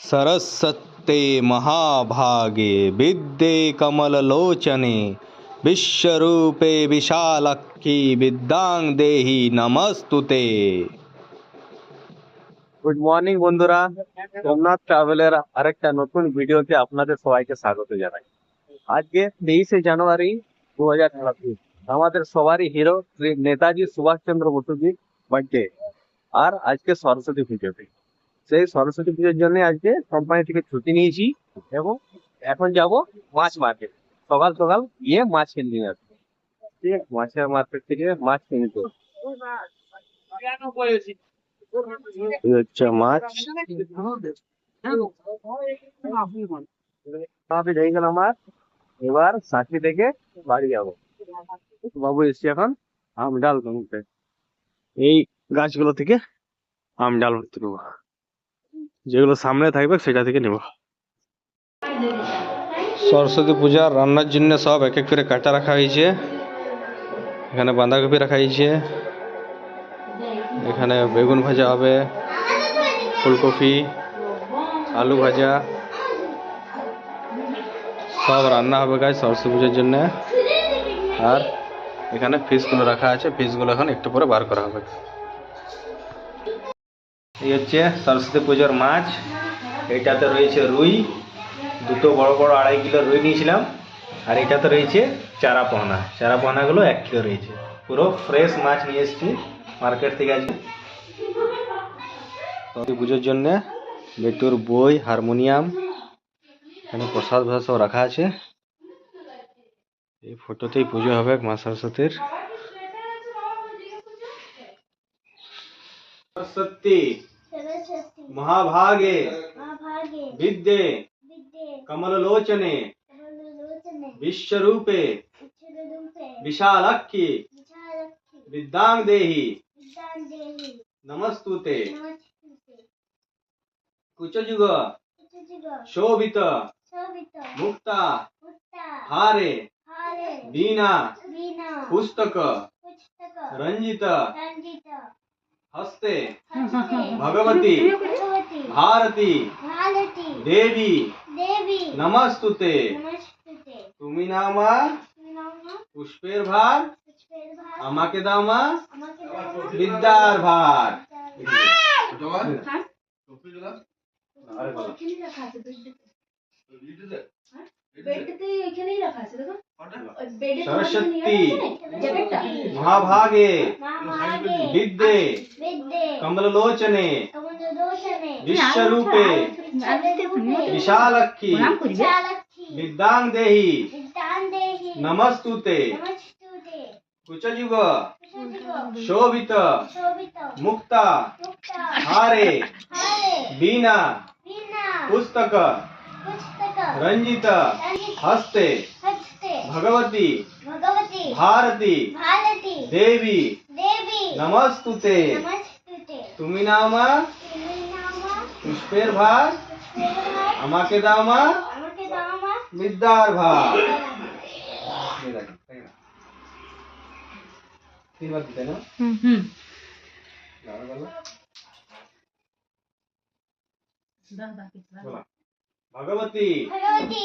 सरस्वते महाभागे विद्ये कमललोचने विश्वरूपे विशालक्षी বিদ্যাং দেহি নমস্তুতে good morning বন্ধুরা সোমনাথ ট্রাভেলের আরেকটা নতুন ভিডিওতে আপনাদের সবাইকে স্বাগত জানাই আজকে তেইশে জানুয়ারি দু হাজার ছাব্বিশ আমাদের সবারই হিরো শ্রী নেতাজি সুভাষচন্দ্র বসুজির বার্থডে আর আজকে সরস্বতী পুজোতে সেই সরস্বতী পুজোর জন্য আজকে কোম্পানি থেকে ছুটি নিয়েছি। এবং এখন যাব মাছ মার্কেট সকাল সকাল গিয়ে মাছ কিনে নিয়ে আসব। ঠিক আছে? মাছের মার্কেট থেকে মাছ কিনে হচ্ছে মাছ। আমার। এবার সাঁচি থেকে বাড়ি যাব। বাবু এসছি এখন আম ডাল এই গাছগুলো থেকে আম ডাল নেব যেগুলো সামনে থাকবে সেটা থেকে নেব। সরস্বতী পূজার রান্নার জন্য সব এক এক করে কাটা রাখা হয়েছে। এখানে বাঁধাকপি রাখা হয়েছে। এখানে বেগুন ভাজা হবে, ফুলকপি, আলু ভাজা। সব রান্না হবে গাছ সরস্বতী পুজোর জন্য। আর এখানে ফিশগুলো রাখা আছে। ফিশগুলো এখন একটু পরে বার করা হবে। এই হচ্ছে সরস্বতী পুজোর মাছ। এটাতে রয়েছে রুই। দুটো বড় বড় আড়াই কিলো রুই নিয়েছিলাম। আর এটাতে রয়েছে চারা পোহনা। চারা পোহনাগুলো এক কিলো রয়েছে। পুরো ফ্রেশ মাছ নিয়ে এসেছি মার্কেট থেকে আজকে। সরস্বতী পুজোর জন্যে বেটুর বই, হারমোনিয়াম, এখানে প্রসাদ ফসাদ সব রাখা আছে। এই ফটোতেই পুজো হবে মা সরস্বতীর। सरस्वती महाभागे विद्ये कमलोचने विश्वरूपे विशालक्खी विद्यांग देही नमस्तुते कुचजुग शोभित मुक्ता हारे बीना पुस्तक रंजित हस्ते ভগবতী भगवती ভারতী भारती দেবী देवी নমস্তুতে नमस्ते তুমি নামা नाम পুষ্পের ভার पुष्पेर भार আমাকে দামা আমাকে দাও বিদ্যার ভার এখানেই রাখা আছে বেডটাতে বেডটাতে এখানেই রাখা আছে দেখো ওই বেডে সরস্বতী জ্যাকেটটা মহাভাগে মা মাগে বিদ্যে కమలలోచనే విశ్వరూపే విశాలక్కి విద్యాందేహి నమస్తుతే कुचयुग शोभित। मुक्ता। हारे। बीना पुस्तक। रंजित। हस्ते। भगवती। भारती। देवी। नमस्तुते। তুমি নামা তুমি নাম পুষ্পের ভার আমাকে দামা আমাকে দাও মা বিদ্যার ভার তিনবার দিতে না বলো, বলো। বলো। ভগবতী ভগবতী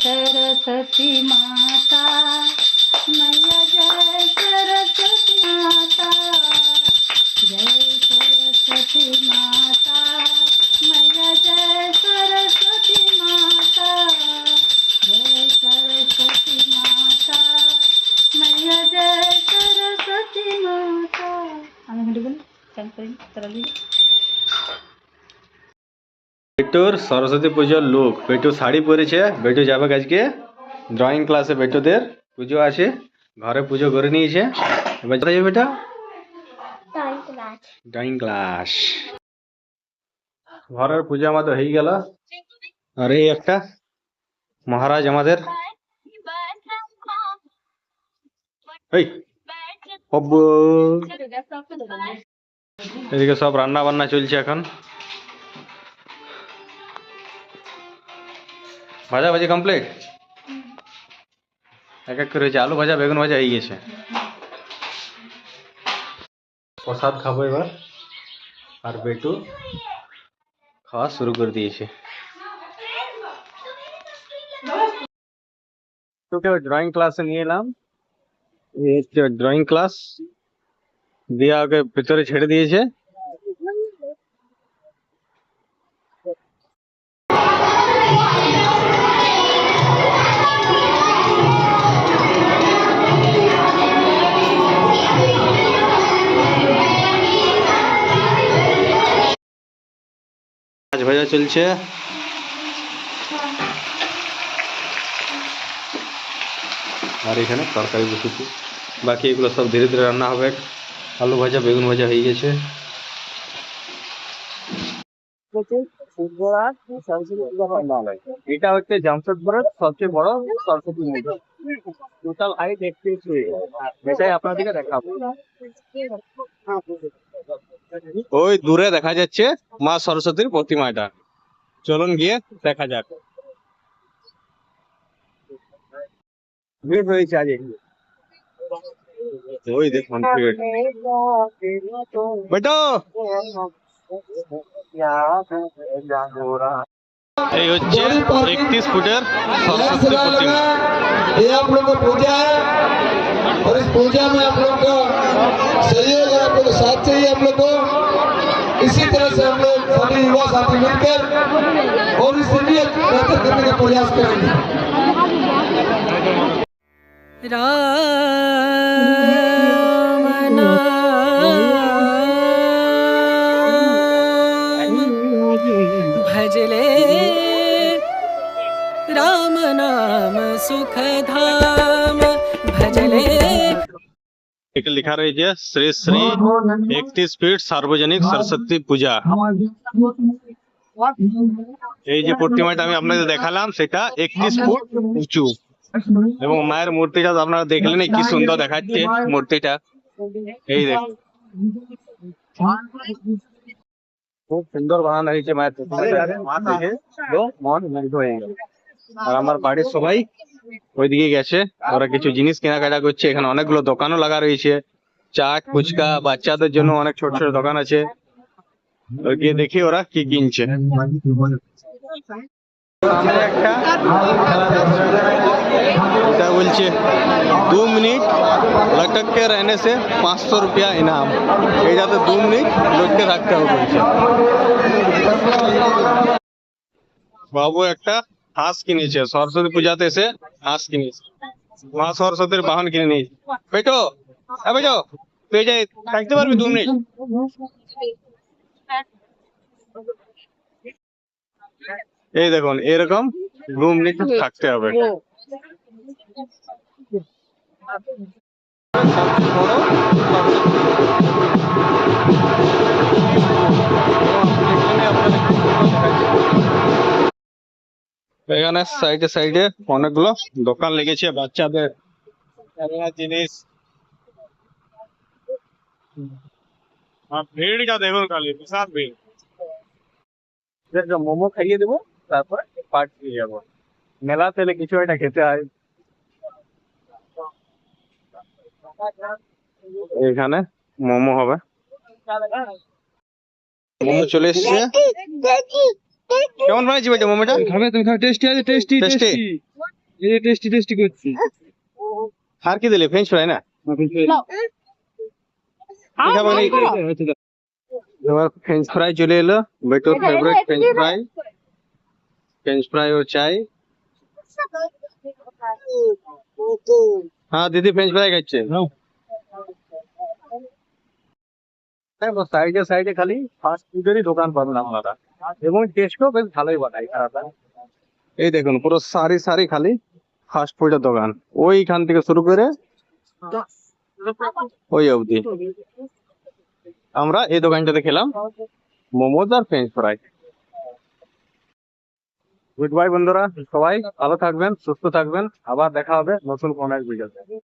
सरस्वती माता, मैया जय सरस्वती माता, जय सरस्वती माता, मैया जय सरस्वती माता, जय सरस्वती माता, मैया जय सरस्वती माता। हमें घड़ी बोले, चल करेंगे বেটুর সরস্বতী পুজোর লুক। বেটু শাড়ি পরেছে। বেটু যাবে আজকে ড্রয়িং ক্লাসে বেটুদের। পুজো আছে। ঘরে পুজো করে নিয়েছে। এবার যাবে ক্লাস ড্রয়িং ক্লাস ঘরের পুজো আমাদের হয়ে গেল। আর এই একটা মহারাজ আমাদের। এদিকে সব রান্না বান্না চলছে এখন। ভাজা ভাজি কমপ্লিট এক এক করে হয়েছে আলু ভাজা বেগুন ভাজা হয়ে গেছে প্রসাদ খাবো এবার আর বেটু খাওয়া শুরু করে দিয়েছে তোকে ড্রয়িং ক্লাসে নিয়ে এলাম এই হচ্ছে ড্রয়িং ক্লাস দিয়া ওকে ভিতরে ছেড়ে দিয়েছে ভাজা চলছে। আর এখানে তরকারি বসেছি। বাকি এগুলো সব ধীরে ধীরে রান্না হবে। আলু ভাজা, বেগুন ভাজা হয়ে গেছে। এটা হচ্ছে জামশেদপুরের সবচেয়ে বড় সরস্বতী মন্দির। টোটাল একত্রিশ এটাই আপনাদেরকে দেখাবো। ওই দূরে দেখা যাচ্ছে মা সরস্বতীর প্রতিমাটা চলুন গিয়ে দেখা যাক ভিড় হয়েছে আজ এখানে। ওই দেখুন ভিড়। বেটো এই হচ্ছে একত্রিশ ফুটের সরস্বতী প্রতিমা ये आप लोग का पूजा है और इस पूजा में आप लोग का सहयोग साथ चाहिए हम लोग को। इसी तरह से हम लोग सभी युवा साथी मिलकर और इसे भी बेहतर करने का प्रयास करेंगे। भजले। राम नाम सुखधाम। এখানে লেখা রয়েছে শ্রী শ্রী একত্রিশ ফিট সার্বজনিক সরস্বতী পূজা এই যে প্রতিমাটা আমি আপনাদের দেখালাম সেটা একত্রিশ ফুট উঁচু এবং মায়ের মূর্তিটা তো আপনারা দেখলেন কি সুন্দর দেখাচ্ছে মূর্তিটা এই দেখ খুব সুন্দর বানানো হয়েছে মায়ের মন মুগ্ধ হয়ে গেল আর আমার বাড়ির সবাই ওইদিকে গেছে। ওরা কিছু জিনিস কেনাকাটা করছে। এখানে অনেকগুলো দোকানও লাগা রয়েছে। চা ফুচকা, বাচ্চাদের জন্য অনেক ছোট ছোট দোকান আছে। গিয়ে দেখি ওরা কি কিনছে। এটা বলছে দু মিনিট লটককে রহনে সে পাঁচশো রুপিয়া ইনাম এই যাতে দু মিনিট লটকে থাকতে হবে বলছে। বাবু একটা হাঁস কিনেছে, সরস্বতী পূজাতে এসে হাঁস কিনেছে। মা সরস্বতীর বাহন কিনে নিয়েছে। বেটো হ্যাঁ বেটো, তুই যাই, থাকতে পারবি দু মিনিট। এই দেখুন, এরকম দু মিনিট থাকতে হবে। এখানে সাইডে সাইডে অনেকগুলো দোকান লেগেছে বাচ্চাদের খেলনার জিনিস। আর ভিড়টা দেখুন খালি বিশাল ভিড়। মোমো খাইয়ে দেবো তারপরে পার্ট দিয়ে যাব। মেলা তেলে কিছু একটা খেতে হয়। এখানে মোমো হবে। মোমো চলে এসেছে। কেমন বানাইছি বেটা মোমোটা? খাবে তুমি খাবে। টেস্টি আছে টেস্টি Tasty? এই টেস্টি টেস্টি করছি। আর কি দিলে? ফ্রেঞ্চ ফ্রাই না? এবার ফ্রেঞ্চ ফ্রাই চলে এলো। বেটোর favourite French fry French fry ও চাই। হ্যাঁ দিদি ফ্রেঞ্চ ফ্রাই খাচ্ছে। সাইডে সাইডে খালি। ফাস্ট ফুডেরই দোকান পাবেন আপনারা। এবং টেস্টও বেশ ভালোই বানায় এই দেখুন, পুরো সারি সারি খালি ফাস্ট ফুডের দোকান। ওইখান থেকে শুরু করে ওই অবধি। আমরা এই দোকানটাতে খেলাম মোমোজ আর ফ্রেঞ্চ ফ্রাই গুড বাই বন্ধুরা, সবাই ভালো থাকবেন, সুস্থ থাকবেন, আবার দেখা হবে নতুন কোন এক ভিডিওতে